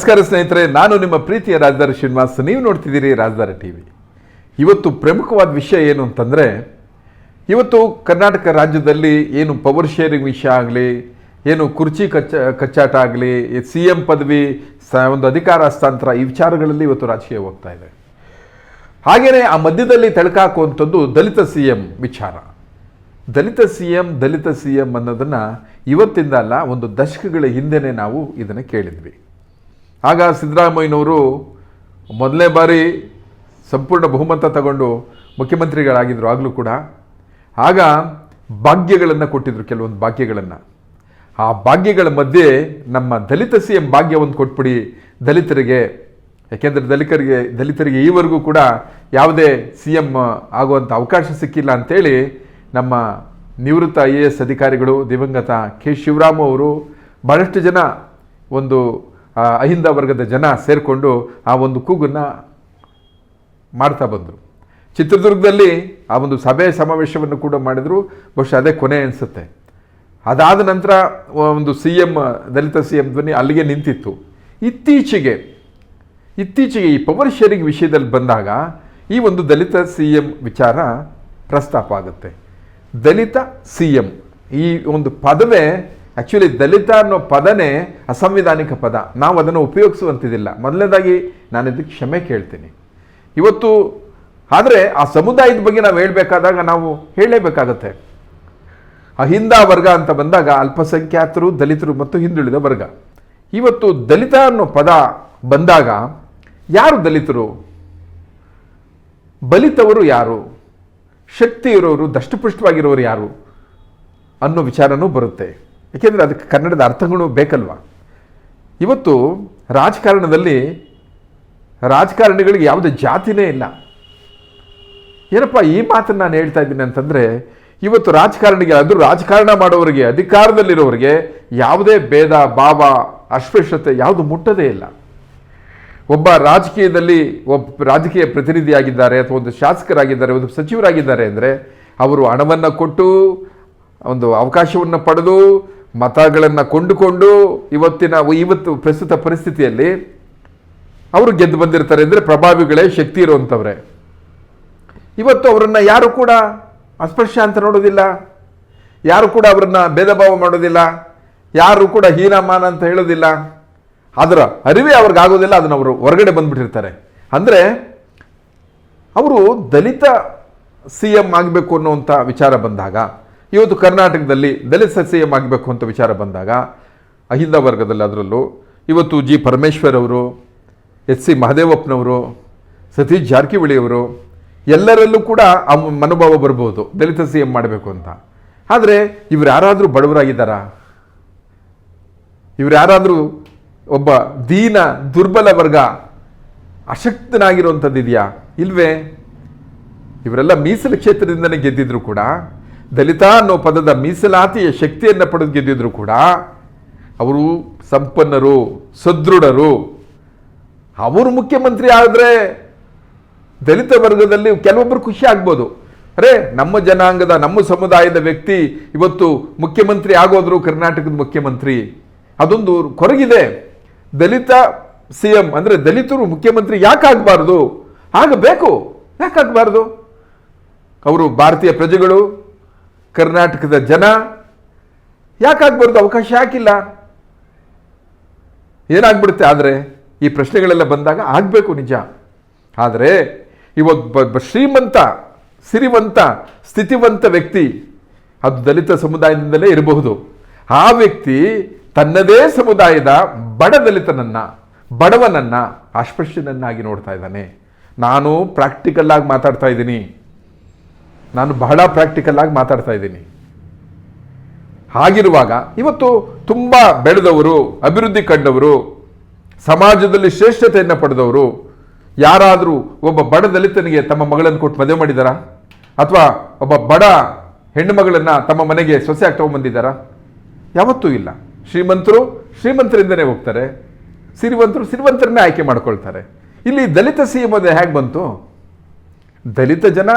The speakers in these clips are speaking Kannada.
ನಮಸ್ಕಾರ ಸ್ನೇಹಿತರೆ, ನಾನು ನಿಮ್ಮ ಪ್ರೀತಿಯ ರಾಜಧಾರಿ ಶ್ರೀನಿವಾಸ್. ನೀವು ನೋಡ್ತಿದ್ದೀರಿ ರಾಜಧಾರಿ ಟಿ ವಿ. ಇವತ್ತು ಪ್ರಮುಖವಾದ ವಿಷಯ ಏನು ಅಂತಂದರೆ, ಇವತ್ತು ಕರ್ನಾಟಕ ರಾಜ್ಯದಲ್ಲಿ ಏನು ಪವರ್ ಶೇರಿಂಗ್ ವಿಷಯ ಆಗಲಿ, ಏನು ಕುರ್ಚಿ ಕಚ್ಚ, ಕಚ್ಚಾಟ ಆಗಲಿ ಸಿ ಎಂ ಪದವಿ ಸ, ಒಂದು ಅಧಿಕಾರ ಹಸ್ತಾಂತರ ಈ ವಿಚಾರಗಳಲ್ಲಿ ಇವತ್ತು ರಾಜಕೀಯ ಹೋಗ್ತಾ ಇದೆ. ಹಾಗೆಯೇ ಆ ಮಧ್ಯದಲ್ಲಿ ತಳಕಾಕುವಂಥದ್ದು ದಲಿತ ಸಿ ಎಂ ವಿಚಾರ. ದಲಿತ ಸಿ ಎಂ ದಲಿತ ಸಿ ಎಂ ಅನ್ನೋದನ್ನು ಇವತ್ತಿಂದ ಅಲ್ಲ, ಒಂದು ದಶಕಗಳ ಹಿಂದೆನೇ ನಾವು ಇದನ್ನು ಕೇಳಿದ್ವಿ. ಆಗ ಸಿದ್ದರಾಮಯ್ಯನವರು ಮೊದಲನೇ ಬಾರಿ ಸಂಪೂರ್ಣ ಬಹುಮತ ತಗೊಂಡು ಮುಖ್ಯಮಂತ್ರಿಗಳಾಗಿದ್ದರು ಆಗಲೂ ಕೂಡ. ಆಗ ಭಾಗ್ಯಗಳನ್ನು ಕೊಟ್ಟಿದ್ರು, ಕೆಲವೊಂದು ಭಾಗ್ಯಗಳನ್ನು. ಆ ಭಾಗ್ಯಗಳ ಮಧ್ಯೆ ನಮ್ಮ ದಲಿತ ಸಿ ಎಂ ಭಾಗ್ಯ ಒಂದು ಕೊಟ್ಬಿಡಿ, ದಲಿತರಿಗೆ. ಯಾಕೆಂದರೆ ದಲಿತರಿಗೆ ದಲಿತರಿಗೆ ಈವರೆಗೂ ಕೂಡ ಯಾವುದೇ ಸಿ ಎಂ ಆಗುವಂಥ ಅವಕಾಶ ಸಿಕ್ಕಿಲ್ಲ ಅಂತೇಳಿ ನಮ್ಮ ನಿವೃತ್ತ ಐ ಎ ಎಸ್ ಅಧಿಕಾರಿಗಳು ದಿವಂಗತ ಕೆ ಶಿವರಾಮ ಅವರು ಭಾಳಷ್ಟು ಜನ ಒಂದು ಅಹಿಂದ ವರ್ಗದ ಜನ ಸೇರಿಕೊಂಡು ಆ ಒಂದು ಕೂಗನ್ನು ಮಾಡ್ತಾ ಬಂದರು. ಚಿತ್ರದುರ್ಗದಲ್ಲಿ ಆ ಒಂದು ಸಭೆ ಸಮಾವೇಶವನ್ನು ಕೂಡ ಮಾಡಿದರು. ಬಹುಶಃ ಅದೇ ಕೊನೆ ಅನಿಸುತ್ತೆ. ಅದಾದ ನಂತರ ಒಂದು ಸಿ ಎಂ ದಲಿತ ಸಿ ಎಂ ಧ್ವನಿ ಅಲ್ಲಿಗೆ ನಿಂತಿತ್ತು. ಇತ್ತೀಚೆಗೆ ಇತ್ತೀಚೆಗೆ ಈ ಪವರ್ ಶೇರಿಂಗ್ ವಿಷಯದಲ್ಲಿ ಬಂದಾಗ ಈ ಒಂದು ದಲಿತ ಸಿ ಎಂ ವಿಚಾರ ಪ್ರಸ್ತಾಪ ಆಗುತ್ತೆ. ದಲಿತ ಸಿ ಎಂ ಈ ಒಂದು ಪದವೇ ಆ್ಯಕ್ಚುಲಿ ದಲಿತ ಅನ್ನೋ ಪದನೇ ಅಸಂವಿಧಾನಿಕ ಪದ. ನಾವು ಅದನ್ನು ಉಪಯೋಗಿಸುವಂತಿದ್ದಿಲ್ಲ ಮೊದಲನೇದಾಗಿ ನಾನು ಇದಕ್ಕೆ ಕ್ಷಮೆ ಕೇಳ್ತೀನಿ. ಇವತ್ತು, ಆದರೆ ಆ ಸಮುದಾಯದ ಬಗ್ಗೆ ನಾವು ಹೇಳಬೇಕಾದಾಗ ನಾವು ಹೇಳಲೇಬೇಕಾಗತ್ತೆ. ಅಹಿಂದ ವರ್ಗ ಅಂತ ಬಂದಾಗ ಅಲ್ಪಸಂಖ್ಯಾತರು, ದಲಿತರು ಮತ್ತು ಹಿಂದುಳಿದ ವರ್ಗ. ಇವತ್ತು ದಲಿತ ಅನ್ನೋ ಪದ ಬಂದಾಗ ಯಾರು ದಲಿತರು? ಬಲಿತವರು ಯಾರು? ಶಕ್ತಿ ಇರೋರು ದಷ್ಟಪುಷ್ಟವಾಗಿರೋರು ಯಾರು? ಅನ್ನೋ ವಿಚಾರನೂ ಬರುತ್ತೆ. ಏಕೆಂದರೆ ಅದಕ್ಕೆ ಕನ್ನಡದ ಅರ್ಥಗಳು ಬೇಕಲ್ವಾ? ಇವತ್ತು ರಾಜಕಾರಣದಲ್ಲಿ ರಾಜಕಾರಣಿಗಳಿಗೆ ಯಾವುದೇ ಜಾತಿನೇ ಇಲ್ಲ. ಏನಪ್ಪ ಈ ಮಾತನ್ನು ನಾನು ಹೇಳ್ತಾ ಇದ್ದೀನಿ ಅಂತಂದರೆ, ಇವತ್ತು ರಾಜಕಾರಣಿಗೆ ಅದು ರಾಜಕಾರಣ ಮಾಡೋರಿಗೆ ಅಧಿಕಾರದಲ್ಲಿರೋರಿಗೆ ಯಾವುದೇ ಭೇದ, ಭಾವ, ಅಸ್ಪೃಶ್ಯತೆ ಯಾವುದು ಮುಟ್ಟದೇ ಇಲ್ಲ. ಒಬ್ಬ ರಾಜಕೀಯದಲ್ಲಿ ಒಬ್ಬ ರಾಜಕೀಯ ಪ್ರತಿನಿಧಿಯಾಗಿದ್ದಾರೆ ಅಥವಾ ಒಂದು ಶಾಸಕರಾಗಿದ್ದಾರೆ, ಒಂದು ಸಚಿವರಾಗಿದ್ದಾರೆ ಅಂದರೆ, ಅವರು ಹಣವನ್ನು ಕೊಟ್ಟು, ಒಂದು ಅವಕಾಶವನ್ನು ಪಡೆದು ಮತಗಳನ್ನು ಕೊಂಡುಕೊಂಡು ಇವತ್ತಿನ ಇವತ್ತು ಪ್ರಸ್ತುತ ಪರಿಸ್ಥಿತಿಯಲ್ಲಿ ಅವರು ಗೆದ್ದು ಬಂದಿರ್ತಾರೆ ಅಂದರೆ ಪ್ರಭಾವಿಗಳೇ ಶಕ್ತಿ ಇರುವಂಥವ್ರೆ ಇವತ್ತು ಅವರನ್ನು ಯಾರು ಕೂಡ ಅಸ್ಪೃಶ್ಯ ಅಂತ ನೋಡೋದಿಲ್ಲ ಯಾರು ಕೂಡ ಅವರನ್ನ ಭೇದ ಭಾವ ಮಾಡೋದಿಲ್ಲ ಯಾರು ಕೂಡ ಹೀನಮಾನ ಅಂತ ಹೇಳೋದಿಲ್ಲ ಅದರ ಅರಿವೇ ಅವ್ರಿಗಾಗೋದಿಲ್ಲ ಅದನ್ನು ಅವರು ಹೊರಗಡೆ ಬಂದುಬಿಟ್ಟಿರ್ತಾರೆ. ಅಂದರೆ ಅವರು ದಲಿತ ಸಿ ಎಂ ಆಗಬೇಕು ಅನ್ನುವಂಥ ವಿಚಾರ ಬಂದಾಗ ಇವತ್ತು ಕರ್ನಾಟಕದಲ್ಲಿ ದಲಿತ ಸಿ ಎಂ ಆಗಬೇಕು ಅಂತ ವಿಚಾರ ಬಂದಾಗ, ಅಹಿಂದ ವರ್ಗದಲ್ಲಿ ಅದರಲ್ಲೂ ಇವತ್ತು ಜಿ ಪರಮೇಶ್ವರ್ ಅವರು, ಎಚ್ ಸಿ ಮಹದೇವಪ್ಪನವರು, ಸತೀಶ್ ಜಾರಕಿಹೊಳಿಯವರು ಎಲ್ಲರಲ್ಲೂ ಕೂಡ ಆ ಮನೋಭಾವ ಬರ್ಬೋದು, ದಲಿತ ಸಿ ಎಂ ಮಾಡಬೇಕು ಅಂತ. ಆದರೆ ಇವ್ರು ಯಾರಾದರೂ ಬಡವರಾಗಿದ್ದಾರಾ? ಇವ್ರು ಯಾರಾದರೂ ಒಬ್ಬ ದೀನ, ದುರ್ಬಲ ವರ್ಗ ಅಶಕ್ತನಾಗಿರುವಂಥದ್ದು ಇದೆಯಾ ಇಲ್ವೇ? ಇವರೆಲ್ಲ ಮೀಸಲು ಕ್ಷೇತ್ರದಿಂದಲೇ ಗೆದ್ದಿದ್ರು ಕೂಡ ದಲಿತ ಅನ್ನೋ ಪದದ ಮೀಸಲಾತಿಯ ಶಕ್ತಿಯನ್ನು ಪಡೆದು ಗೆದ್ದಿದ್ರು ಕೂಡ ಅವರು ಸಂಪನ್ನರು, ಸದೃಢರು. ಅವರು ಮುಖ್ಯಮಂತ್ರಿ ಆದರೆ ದಲಿತ ವರ್ಗದಲ್ಲಿ ಕೆಲವೊಬ್ಬರು ಖುಷಿ ಆಗ್ಬೋದು. ಅರೆ, ನಮ್ಮ ಜನಾಂಗದ, ನಮ್ಮ ಸಮುದಾಯದ ವ್ಯಕ್ತಿ ಇವತ್ತು ಮುಖ್ಯಮಂತ್ರಿ ಆಗೋದ್ರು ಕರ್ನಾಟಕದ ಮುಖ್ಯಮಂತ್ರಿ. ಅದೊಂದು ಕೊರಗಿದೆ. ದಲಿತ ಸಿ ಎಂ ಅಂದರೆ ದಲಿತರು ಮುಖ್ಯಮಂತ್ರಿ ಯಾಕಾಗಬಾರ್ದು ಆಗಬೇಕು ಯಾಕಾಗಬಾರ್ದು ಅವರು ಭಾರತೀಯ ಪ್ರಜೆಗಳು ಕರ್ನಾಟಕದ ಜನ ಯಾಕಾಗ್ಬಾರ್ದು? ಅವಕಾಶ ಯಾಕಿಲ್ಲ? ಏನಾಗ್ಬಿಡುತ್ತೆ ಆದರೆ ಈ ಪ್ರಶ್ನೆಗಳೆಲ್ಲ ಬಂದಾಗ ಆಗಬೇಕು ನಿಜ. ಆದರೆ ಇವೊಬ್ಬ ಶ್ರೀಮಂತ, ಸಿರಿವಂತ, ಸ್ಥಿತಿವಂತ ವ್ಯಕ್ತಿ ಅದು ದಲಿತ ಸಮುದಾಯದಿಂದಲೇ ಇರಬಹುದು. ಆ ವ್ಯಕ್ತಿ ತನ್ನದೇ ಸಮುದಾಯದ ಬಡ ದಲಿತನನ್ನ, ಬಡವನನ್ನು ಅಸ್ಪೃಶ್ಯನನ್ನಾಗಿ ನೋಡ್ತಾ ಇದ್ದಾನೆ. ನಾನು ಪ್ರಾಕ್ಟಿಕಲ್ಲಾಗಿ ಮಾತಾಡ್ತಾ ಇದ್ದೀನಿ. ನಾನು ಬಹಳ ಪ್ರಾಕ್ಟಿಕಲ್ ಆಗಿ ಮಾತಾಡ್ತಾ ಇದ್ದೀನಿ. ಹಾಗಿರುವಾಗ ಇವತ್ತು ತುಂಬ ಬೆಳೆದವರು, ಅಭಿವೃದ್ಧಿ ಕಂಡವರು, ಸಮಾಜದಲ್ಲಿ ಶ್ರೇಷ್ಠತೆಯನ್ನು ಪಡೆದವರು, ಯಾರಾದರೂ ಒಬ್ಬ ಬಡ ದಲಿತನಿಗೆ ತಮ್ಮ ಮಗಳನ್ನು ಕೊಟ್ಟು ಮದುವೆ ಮಾಡಿದಾರಾ? ಅಥವಾ ಒಬ್ಬ ಬಡ ಹೆಣ್ಣು ಮಗಳನ್ನು ತಮ್ಮ ಮನೆಗೆ ಸೊಸೆಯಾಗಿ ತಗೊಂಬಂದಿದ್ದಾರಾ ಯಾವತ್ತೂ ಇಲ್ಲ. ಶ್ರೀಮಂತರು ಶ್ರೀಮಂತರಿಂದನೇ ಹೋಗ್ತಾರೆ. ಸಿರಿವಂತರು ಸಿರಿವಂತರನ್ನೇ ಆಯ್ಕೆ ಮಾಡ್ಕೊಳ್ತಾರೆ. ಇಲ್ಲಿ ದಲಿತ ಸಿ ಎಂ ಹೇಗೆ ಬಂತು? ದಲಿತ ಜನ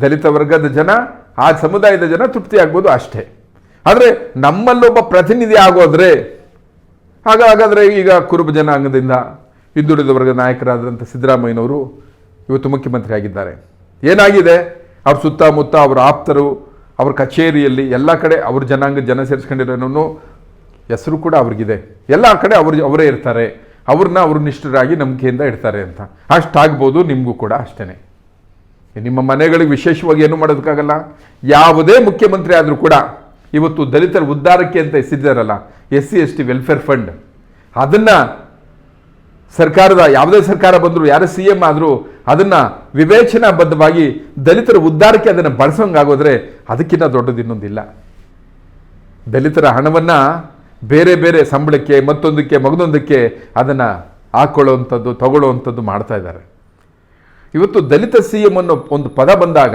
ದಲಿತ ವರ್ಗದ ಜನ, ಆ ಸಮುದಾಯದ ಜನ ತೃಪ್ತಿ ಆಗ್ಬೋದು ಅಷ್ಟೇ. ಆದರೆ ನಮ್ಮಲ್ಲೊಬ್ಬ ಪ್ರತಿನಿಧಿ ಆಗೋದ್ರೆ, ಆಗ, ಹಾಗಾದರೆ ಈಗ ಕುರುಬ ಜನಾಂಗದಿಂದ ಹಿಂದುಳಿದ ವರ್ಗ ನಾಯಕರಾದಂಥ ಸಿದ್ದರಾಮಯ್ಯನವರು ಇವತ್ತು ಮುಖ್ಯಮಂತ್ರಿ ಆಗಿದ್ದಾರೆ. ಏನಾಗಿದೆ? ಅವ್ರ ಸುತ್ತಮುತ್ತ ಅವರ ಆಪ್ತರು, ಅವ್ರ ಕಚೇರಿಯಲ್ಲಿ ಎಲ್ಲ ಕಡೆ ಅವ್ರ ಜನಾಂಗ ಜನ ಸೇರಿಸ್ಕೊಂಡಿರೋನು ಹೆಸರು ಕೂಡ ಅವ್ರಿಗಿದೆ. ಎಲ್ಲ ಕಡೆ ಅವ್ರ, ಅವರೇ ಇರ್ತಾರೆ. ಅವ್ರನ್ನ ಅವ್ರ ನಿಷ್ಠರಾಗಿ ನಂಬಿಕೆಯಿಂದ ಇಡ್ತಾರೆ ಅಂತ. ಅಷ್ಟಾಗ್ಬೋದು ನಿಮಗೂ ಕೂಡ ಅಷ್ಟೇ ನಿಮ್ಮ ಮನೆಗಳಿಗೆ ವಿಶೇಷವಾಗಿ ಏನು ಮಾಡೋದಕ್ಕಾಗಲ್ಲ? ಯಾವುದೇ ಮುಖ್ಯಮಂತ್ರಿ ಆದರೂ ಕೂಡ ಇವತ್ತು ದಲಿತರ ಉದ್ಧಾರಕ್ಕೆ ಅಂತ ಎಸಿದ್ದಾರಲ್ಲ S C S T welfare fund ಅದನ್ನು ಸರ್ಕಾರದ, ಯಾವುದೇ ಸರ್ಕಾರ ಬಂದರೂ, ಯಾರೇ ಸಿ ಎಂ ಆದರೂ ಅದನ್ನು ವಿವೇಚನಾಬದ್ಧವಾಗಿ ದಲಿತರ ಉದ್ಧಾರಕ್ಕೆ ಅದನ್ನು ಬಳಸೋಂಗಾಗೋದ್ರೆ ಅದಕ್ಕಿಂತ ದೊಡ್ಡದು ಇನ್ನೊಂದಿಲ್ಲ. ದಲಿತರ ಹಣವನ್ನು ಬೇರೆ ಬೇರೆ ಸಂಬಳಕ್ಕೆ, ಮತ್ತೊಂದಕ್ಕೆ ಮಗದೊಂದಕ್ಕೆ ಅದನ್ನು ಹಾಕ್ಕೊಳ್ಳೋವಂಥದ್ದು ತಗೊಳ್ಳೋವಂಥದ್ದು ಮಾಡ್ತಾ ಇದ್ದಾರೆ. ಇವತ್ತು ದಲಿತ ಸಿ ಎಂ ಅನ್ನೋ ಒಂದು ಪದ ಬಂದಾಗ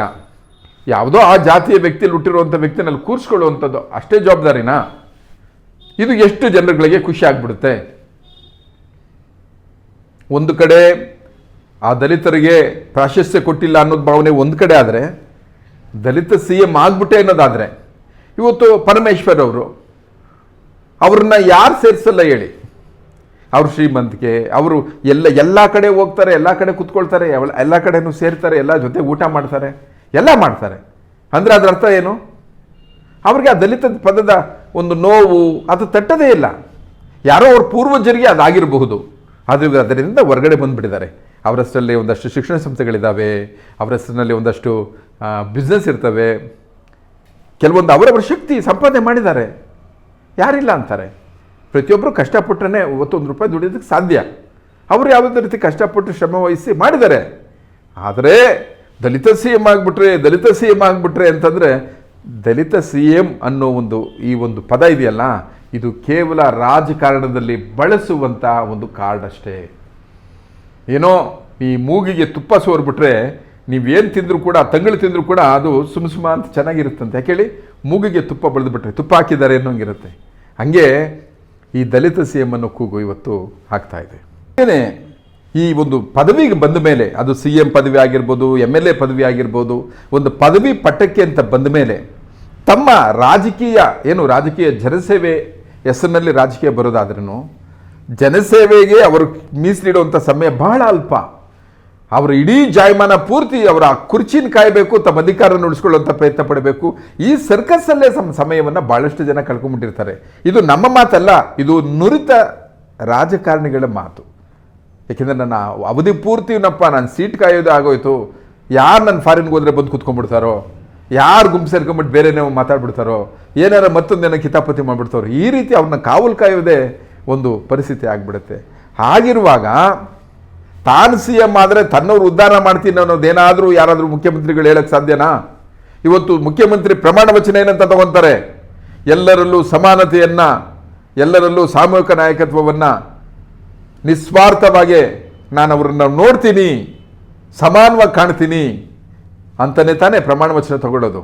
ಯಾವುದೋ ಆ ಜಾತಿಯ ವ್ಯಕ್ತಿಯಲ್ಲಿ ಹುಟ್ಟಿರುವಂಥ ವ್ಯಕ್ತಿನಲ್ಲಿ ಕೂರಿಸ್ಕೊಳ್ಳುವಂಥದ್ದು ಅಷ್ಟೇ ಜವಾಬ್ದಾರಿನಾ? ಇದು ಎಷ್ಟು ಜನರುಗಳಿಗೆ ಖುಷಿ ಆಗ್ಬಿಡುತ್ತೆ? ಒಂದು ಕಡೆ ಆ ದಲಿತರಿಗೆ ಪ್ರಾಶಸ್ತ್ಯ ಕೊಟ್ಟಿಲ್ಲ ಅನ್ನೋದು ಭಾವನೆ ಒಂದು ಕಡೆ ಆದರೆ, ದಲಿತ ಸಿ ಎಂ ಆಗ್ಬಿಟ್ಟೆ ಅನ್ನೋದಾದರೆ, ಇವತ್ತು ಪರಮೇಶ್ವರ್ ಅವರು, ಅವ್ರನ್ನ ಯಾರು ಸೇರಿಸಲ್ಲ ಹೇಳಿ? ಅವ್ರ ಶ್ರೀಮಂತಿಕೆ ಅವರು ಎಲ್ಲ ಎಲ್ಲ ಕಡೆ ಹೋಗ್ತಾರೆ, ಎಲ್ಲ ಕಡೆ ಕೂತ್ಕೊಳ್ತಾರೆ ಎಲ್ಲ ಕಡೆನೂ ಸೇರ್ತಾರೆ, ಎಲ್ಲ ಜೊತೆ ಊಟ ಮಾಡ್ತಾರೆ, ಎಲ್ಲ ಮಾಡ್ತಾರೆ. ಅಂದರೆ ಅದರ ಅರ್ಥ ಏನು? ಅವ್ರಿಗೆ ಆ ದಲಿತ ಪದದ ಒಂದು ನೋವು ಅದು ತಟ್ಟದೇ ಇಲ್ಲ. ಯಾರೋ ಅವ್ರ ಪೂರ್ವಜರಿಗೆ ಅದಾಗಿರಬಹುದು. ಆದರೆ ಅದರಿಂದ ಹೊರಗಡೆ ಬಂದುಬಿಟ್ಟಿದ್ದಾರೆ. ಅವರ ಹೆಸರಲ್ಲಿ ಒಂದಷ್ಟು ಶಿಕ್ಷಣ ಸಂಸ್ಥೆಗಳಿದ್ದಾವೆ ಅವರ ಹೆಸರಿನಲ್ಲಿ ಒಂದಷ್ಟು ಬಿಸ್ನೆಸ್ ಇರ್ತವೆ. ಕೆಲವೊಂದು ಅವರವರ ಶಕ್ತಿ ಸಂಪಾದನೆ ಮಾಡಿದ್ದಾರೆ. ಯಾರಿಲ್ಲ ಅಂತಾರೆ. ಪ್ರತಿಯೊಬ್ಬರು ಕಷ್ಟಪಟ್ಟರೆ ಒಂದು ರೂಪಾಯಿ ದುಡಿಯೋದಕ್ಕೆ ಸಾಧ್ಯ. ಅವರು ಯಾವುದೇ ರೀತಿ ಕಷ್ಟಪಟ್ಟು ಶ್ರಮ ವಹಿಸಿ ಮಾಡಿದ್ದಾರೆ. ಆದರೆ ದಲಿತ ಸಿ ಎಂ ಆಗಿಬಿಟ್ರೆ, ದಲಿತ ಸಿ ಎಂ ಆಗಿಬಿಟ್ರೆ ಅಂತಂದರೆ ದಲಿತ ಸಿ ಎಂ ಅನ್ನೋ ಒಂದು ಈ ಒಂದು ಪದ ಇದೆಯಲ್ಲ, ಇದು ಕೇವಲ ರಾಜಕಾರಣದಲ್ಲಿ ಬಳಸುವಂಥ ಒಂದು ಕಾರ್ಡ್ ಅಷ್ಟೇ. ಏನೋ ಈ ಮೂಗಿಗೆ ತುಪ್ಪ ಸೋರ್ಬಿಟ್ರೆ ನೀವೇನು ತಿಂದರೂ ಕೂಡ, ತಂಗಳು ತಿಂದರೂ ಕೂಡ ಅದು ಸುಮ್ ಸುಮ್ಮ ಅಂತ ಚೆನ್ನಾಗಿರುತ್ತಂತೆ. ಯಾಕೆ ಹೇಳಿ? ಮೂಗಿಗೆ ತುಪ್ಪ ಬೆಳೆದುಬಿಟ್ರೆ, ತುಪ್ಪ ಹಾಕಿದ್ದಾರೆ ಅನ್ನೋಂಗಿರುತ್ತೆ. ಹಾಗೆ ಈ ದಲಿತ ಸಿ ಎಂ ಅನ್ನೋ ಕೂಗು ಇವತ್ತು ಹಾಕ್ತಾ ಇದೆ. ಏನೇ ಈ ಒಂದು ಪದವಿಗೆ ಬಂದ ಮೇಲೆ, ಅದು ಸಿ ಎಂ ಪದವಿ ಆಗಿರ್ಬೋದು ಎಂ ಎಲ್ ಎ ಪದವಿ ಆಗಿರ್ಬೋದು, ಒಂದು ಪದವಿ ಪಟ್ಟಕ್ಕೆ ಅಂತ ಬಂದ ಮೇಲೆ ತಮ್ಮ ರಾಜಕೀಯ, ಏನು ರಾಜಕೀಯ ಜನಸೇವೆ ಹೆಸರಿನಲ್ಲಿ ರಾಜಕೀಯ ಬರೋದಾದ್ರೂ ಜನಸೇವೆಗೆ ಅವರು ಮೀಸಲಿಡುವಂಥ ಸಮಯ ಬಹಳ ಅಲ್ಪ. ಅವರು ಇಡೀ ಜಾಯಮಾನ ಪೂರ್ತಿ ಅವರ ಕುರ್ಚಿನ ಕಾಯಬೇಕು, ತಮ್ಮ ಅಧಿಕಾರ ಉಳಿಸ್ಕೊಳ್ಳುವಂಥ ಪ್ರಯತ್ನ ಪಡಬೇಕು. ಈ ಸರ್ಕಸ್ಸಲ್ಲೇ ಸಮ, ಸಮಯವನ್ನು ಭಾಳಷ್ಟು ಜನ ಕಳ್ಕೊಂಡ್ಬಿಟ್ಟಿರ್ತಾರೆ ಇದು ನಮ್ಮ ಮಾತಲ್ಲ, ಇದು ನುರಿತ ರಾಜಕಾರಣಿಗಳ ಮಾತು. ಏಕೆಂದರೆ ನನ್ನ ಅವಧಿ ಪೂರ್ತಿ ಪೂರ್ತಿನಪ್ಪ ನಾನು ಸೀಟ್ ಕಾಯೋದೇ ಆಗೋಯ್ತು. ಯಾರು ನನ್ನ ಫಾರಿನ್ಗೆ ಹೋದರೆ ಬಂದು ಕುತ್ಕೊಂಡ್ಬಿಡ್ತಾರೋ ಯಾರು ಗುಂಪು ಸೇರ್ಕೊಂಬಿಟ್ಟು ಬೇರೆನೇ ಮಾತಾಡ್ಬಿಡ್ತಾರೋ? ಏನಾರ ಮತ್ತೊಂದೇನೋ ಕಿತಾಪತಿ ಮಾಡಿಬಿಡ್ತಾರೋ? ಈ ರೀತಿ ಅವ್ರನ್ನ ಕಾವಲು ಕಾಯೋದೇ ಒಂದು ಪರಿಸ್ಥಿತಿ ಆಗಿಬಿಡುತ್ತೆ. ಹಾಗಿರುವಾಗ ತಾನು ಸಿ ಎಂ ಆದರೆ ತನ್ನವ್ರು ಉದ್ಧಾರ ಮಾಡ್ತೀನಿ ಅನ್ನೋದೇನಾದರೂ ಯಾರಾದರೂ ಮುಖ್ಯಮಂತ್ರಿಗಳು ಹೇಳಕ್ಕೆ ಸಾಧ್ಯನಾ? ಇವತ್ತು ಮುಖ್ಯಮಂತ್ರಿ ಪ್ರಮಾಣ ವಚನ ಏನಂತ ತಗೊಂತಾರೆ? ಎಲ್ಲರಲ್ಲೂ ಸಮಾನತೆಯನ್ನು, ಎಲ್ಲರಲ್ಲೂ ಸಾಮೂಹಿಕ ನಾಯಕತ್ವವನ್ನು ನಿಸ್ವಾರ್ಥವಾಗಿ ನಾನು ಅವ್ರನ್ನ ನೋಡ್ತೀನಿ, ಸಮಾನವಾಗಿ ಕಾಣ್ತೀನಿ ಅಂತಲೇ ತಾನೇ ಪ್ರಮಾಣ ವಚನ ತಗೊಳ್ಳೋದು.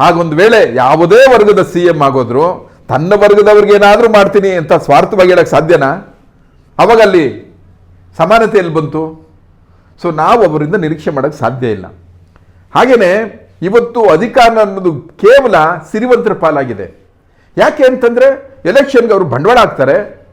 ಹಾಗೊಂದು ವೇಳೆ ಯಾವುದೇ ವರ್ಗದ ಸಿ ಎಂ ಆಗೋದ್ರು, ತನ್ನ ವರ್ಗದವ್ರಿಗೇನಾದರೂ ಮಾಡ್ತೀನಿ ಅಂತ ಸ್ವಾರ್ಥವಾಗಿ ಹೇಳಕ್ಕೆ ಸಾಧ್ಯನಾ? ಅವಾಗ ಅಲ್ಲಿ ಸಮಾನತೆ ಎಲ್ಲಿ ಬಂತು. ಸೊ ನಾವು ಅವರಿಂದ ನಿರೀಕ್ಷೆ ಮಾಡೋಕ್ಕೆ ಸಾಧ್ಯ ಇಲ್ಲ. ಹಾಗೆಯೇ ಇವತ್ತು ಅಧಿಕಾರ ಅನ್ನೋದು ಕೇವಲ ಸಿರಿವಂತರ ಪಾಲಾಗಿದೆ. ಯಾಕೆ ಅಂತಂದರೆ, ಎಲೆಕ್ಷನ್ಗೆ ಅವರು ಬಂಡವಾಳ ಹಾಕ್ತಾರೆ.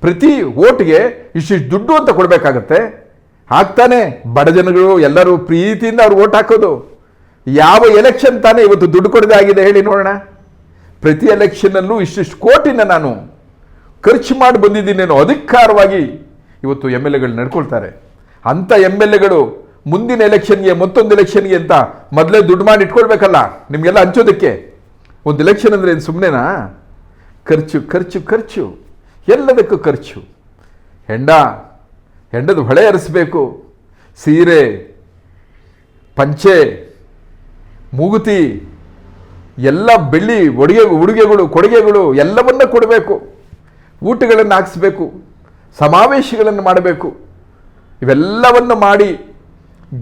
ಪ್ರತಿ ಓಟ್ಗೆ ಇಷ್ಟಿಷ್ಟು ದುಡ್ಡು ಅಂತ ಕೊಡಬೇಕಾಗತ್ತೆ. ಹಾಕ್ತಾನೆ, ಬಡ ಜನಗಳು ಎಲ್ಲರೂ ಪ್ರೀತಿಯಿಂದ ಅವ್ರು ಓಟ್ ಹಾಕೋದು. ಯಾವ ಎಲೆಕ್ಷನ್ ತಾನೇ ಇವತ್ತು ದುಡ್ಡು ಕೊಡದೆ ಆಗಿದೆ ಹೇಳಿ ನೋಡೋಣ. ಪ್ರತಿ ಎಲೆಕ್ಷನ್ನಲ್ಲೂ ಇಷ್ಟಿಷ್ಟು ಕೋಟಿನ ನಾನು ಖರ್ಚು ಮಾಡಿ ಬಂದಿದ್ದೀನೇನೋ ಅಧಿಕಾರವಾಗಿ ಇವತ್ತು ಎಂ ಎಲ್ ಎಗಳು ನಡ್ಕೊಳ್ತಾರೆ. ಅಂಥ ಎಂ ಎಲ್ ಎಗಳು ಮುಂದಿನ ಎಲೆಕ್ಷನ್ಗೆ ಮತ್ತೊಂದು ಎಲೆಕ್ಷನ್ಗೆ ಅಂತ ಮೊದಲೇ ದುಡ್ಡು ಮಾಡಿ ಇಟ್ಕೊಳ್ಬೇಕಲ್ಲ ನಿಮಗೆಲ್ಲ ಹಂಚೋದಕ್ಕೆ. ಒಂದು ಎಲೆಕ್ಷನ್ ಅಂದರೆ ಏನು ಸುಮ್ಮನೆನಾ ಖರ್ಚು ಖರ್ಚು ಖರ್ಚು. ಎಲ್ಲದಕ್ಕೂ ಖರ್ಚು. ಹೆಂಡ, ಹೆಂಡದ ಹೊಳೆ ಹರಿಸ್ಬೇಕು. ಸೀರೆ, ಪಂಚೆ, ಮೂಗುತಿ, ಎಲ್ಲ ಬೆಳ್ಳಿ ಒಡುಗೆ, ಉಡುಗೆಗಳು, ಕೊಡುಗೆಗಳು ಎಲ್ಲವನ್ನ ಕೊಡಬೇಕು. ಊಟಗಳನ್ನು ಹಾಕಿಸ್ಬೇಕು. ಸಮಾವೇಶಗಳನ್ನು ಮಾಡಬೇಕು. ಇವೆಲ್ಲವನ್ನು ಮಾಡಿ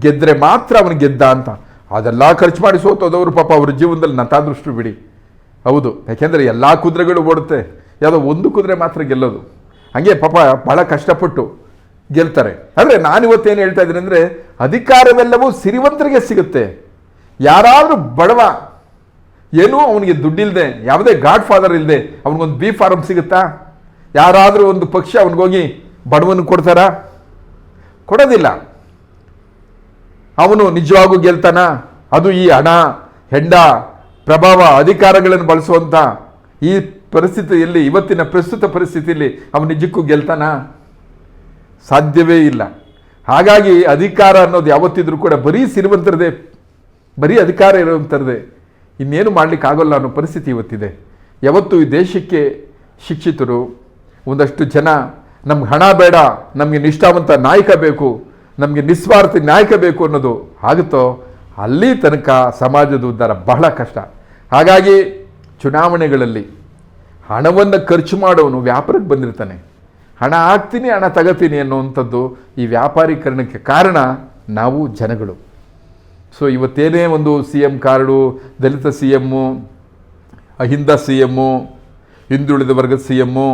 ಗೆದ್ದರೆ ಮಾತ್ರ ಅವನು ಗೆದ್ದ ಅಂತ. ಅದೆಲ್ಲ ಖರ್ಚು ಮಾಡಿ ಸೋತೋದವರು ಪಾಪ ಅವ್ರ ಜೀವನದಲ್ಲಿ ನತಾದೃಷ್ಟು ಬಿಡಿ. ಹೌದು, ಯಾಕೆಂದರೆ ಎಲ್ಲ ಕುದುರೆಗಳು ಓಡುತ್ತೆ. ಯಾವುದೋ ಒಂದು ಕುದುರೆ ಮಾತ್ರ ಗೆಲ್ಲೋದು. ಹಾಗೆ ಪಾಪ ಭಾಳ ಕಷ್ಟಪಟ್ಟು ಗೆಲ್ತಾರೆ. ಆದರೆ ನಾನಿವತ್ತೇನು ಹೇಳ್ತಾ ಇದ್ದೀನಿ ಅಂದರೆ ಅಧಿಕಾರವೆಲ್ಲವೂ ಸಿರಿವಂತರಿಗೆ ಸಿಗುತ್ತೆ. ಯಾರಾದರೂ ಬಡವ, ಏನೂ ಅವನಿಗೆ ದುಡ್ಡಿಲ್ಲದೆ ಯಾವುದೇ ಗಾಡ್ ಫಾದರ್ ಇಲ್ಲದೆ ಅವನಿಗೊಂದು ಬಿ ಫಾರಮ್ ಸಿಗುತ್ತಾ? ಯಾರಾದರೂ ಒಂದು ಪಕ್ಷ ಅವನಿಗೋಗಿ ಬಡವನ್ನು ಕೊಡ್ತಾರಾ? ಕೊಡೋದಿಲ್ಲ. ಅವನು ನಿಜವಾಗೂ ಗೆಲ್ತಾನ? ಅದು ಈ ಹಣ, ಹೆಂಡ, ಪ್ರಭಾವ, ಅಧಿಕಾರಗಳನ್ನು ಬಳಸುವಂಥ ಈ ಪರಿಸ್ಥಿತಿಯಲ್ಲಿ, ಇವತ್ತಿನ ಪ್ರಸ್ತುತ ಪರಿಸ್ಥಿತಿಯಲ್ಲಿ ಅವನು ನಿಜಕ್ಕೂ ಗೆಲ್ತಾನ? ಸಾಧ್ಯವೇ ಇಲ್ಲ. ಹಾಗಾಗಿ ಅಧಿಕಾರ ಅನ್ನೋದು ಯಾವತ್ತಿದ್ರೂ ಕೂಡ ಬರೀ ಸಿರಿವಂತರದೇ ಬರೀ ಅಧಿಕಾರ ಇರುವಂಥದ್ದೇ ಇನ್ನೇನು ಮಾಡ್ಲಿಕ್ಕೆ ಆಗೋಲ್ಲ ಅನ್ನೋ ಪರಿಸ್ಥಿತಿ ಇವತ್ತಿದೆ. ಯಾವತ್ತು ಈ ದೇಶಕ್ಕೆ ಶಿಕ್ಷಿತರು ಒಂದಷ್ಟು ಜನ ನಮ್ಗೆ ಹಣ ಬೇಡ, ನಮಗೆ ನಿಷ್ಠಾವಂತ ನಾಯಕ ಬೇಕು, ನಮಗೆ ನಿಸ್ವಾರ್ಥಿ ನಾಯಕ ಬೇಕು ಅನ್ನೋದು ಆಗುತ್ತೋ, ಅಲ್ಲಿ ತನಕ ಸಮಾಜದ ಉದ್ಧಾರ ಬಹಳ ಕಷ್ಟ. ಹಾಗಾಗಿ ಚುನಾವಣೆಗಳಲ್ಲಿ ಹಣವನ್ನು ಖರ್ಚು ಮಾಡೋನು ವ್ಯಾಪಾರಕ್ಕೆ ಬಂದಿರ್ತಾನೆ. ಹಣ ಹಾಕ್ತೀನಿ, ಹಣ ತಗೋತೀನಿ ಅನ್ನುವಂಥದ್ದು ಈ ವ್ಯಾಪಾರೀಕರಣಕ್ಕೆ ಕಾರಣ ನಾವು ಜನಗಳು. ಸೊ ಇವತ್ತೇನೇ ಒಂದು ಸಿ ಎಂ ಕಾರ್ಡು, ದಲಿತ C M, Ahinda C M, ಹಿಂದುಳಿದ ವರ್ಗದ ಸಿ ಎಮ್ಮು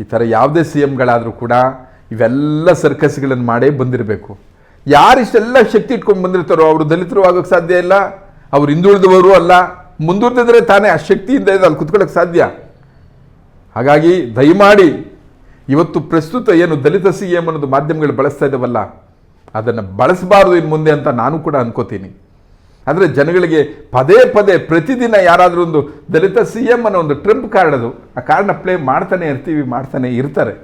ಈ ಥರ ಯಾವುದೇ ಸಿ ಎಮ್ಗಳಾದರೂ ಕೂಡ ಇವೆಲ್ಲ ಸರ್ಕಸ್ಗಳನ್ನು ಮಾಡೇ ಬಂದಿರಬೇಕು. ಯಾರು ಇಷ್ಟೆಲ್ಲ ಶಕ್ತಿ ಇಟ್ಕೊಂಡು ಬಂದಿರ್ತಾರೋ ಅವರು ದಲಿತರು ಆಗೋಕ್ಕೆ ಸಾಧ್ಯ ಇಲ್ಲ, ಅವ್ರು ಹಿಂದುಳಿದವರು ಅಲ್ಲ, ಮುಂದುವರೆದಿದ್ರೆ ತಾನೇ ಆ ಶಕ್ತಿಯಿಂದ ಅಲ್ಲಿ ಕುತ್ಕೊಳ್ಳೋಕೆ ಸಾಧ್ಯ. ಹಾಗಾಗಿ ದಯಮಾಡಿ ಇವತ್ತು ಪ್ರಸ್ತುತ ಏನು ದಲಿತ ಸಿ ಎಂ ಅನ್ನೋದು ಮಾಧ್ಯಮಗಳು ಬಳಸ್ತಾ ಇದ್ದಾವಲ್ಲ ಅದನ್ನು ಬಳಸಬಾರ್ದು ಇನ್ನು ಮುಂದೆ ಅಂತ ನಾನು ಕೂಡ ಅನ್ಕೋತೀನಿ. ಆದರೆ ಜನಗಳಿಗೆ ಪದೇ ಪದೇ ಪ್ರತಿದಿನ ಯಾರಾದರೂ ಒಂದು ದಲಿತ ಸಿ ಎಂ ಅನ್ನೋ ಒಂದು ಟ್ರಂಪ್ ಕಾರ್ಡ್ ಅದು, ಆ ಕಾರ್ಡ್ನ ಪ್ಲೇ ಮಾಡ್ತಾನೆ ಇರ್ತೀವಿ, ಮಾಡ್ತಾನೆ ಇರ್ತಾರೆ.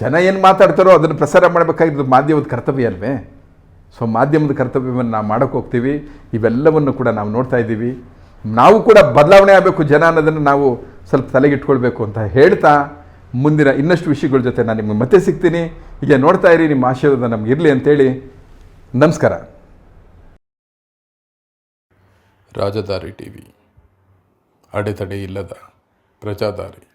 ಜನ ಏನು ಮಾತಾಡ್ತಾರೋ ಅದನ್ನು ಪ್ರಸಾರ ಮಾಡಬೇಕಾಗಿದ್ದು ಮಾಧ್ಯಮದ ಕರ್ತವ್ಯ ಅಲ್ವೇ? ಸೊ ಮಾಧ್ಯಮದ ಕರ್ತವ್ಯವನ್ನು ನಾವು ಮಾಡೋಕ್ಕೆ ಹೋಗ್ತೀವಿ. ಇವೆಲ್ಲವನ್ನು ಕೂಡ ನಾವು ನೋಡ್ತಾ ಇದ್ದೀವಿ. ನಾವು ಕೂಡ ಬದಲಾವಣೆ ಆಗಬೇಕು ಜನ ಅನ್ನೋದನ್ನು ನಾವು ಸ್ವಲ್ಪ ತಲೆಗಿಟ್ಕೊಳ್ಬೇಕು ಅಂತ ಹೇಳ್ತಾ ಮುಂದಿನ ಇನ್ನಷ್ಟು ವಿಷಯಗಳ ಜೊತೆ ನಾನು ನಿಮಗೆ ಮತ್ತೆ ಸಿಗ್ತೀನಿ. ಹೀಗೆ ನೋಡ್ತಾ ಇರಿ, ನಿಮ್ಮ ಆಶೀರ್ವಾದ ನಮಗಿರಲಿ ಅಂತೇಳಿ ನಮಸ್ಕಾರ. ರಾಜದಾರಿ ಟಿವಿ. ಅಡೆತಡೆ ಇಲ್ಲದ ಪ್ರಜಾದಾರಿ.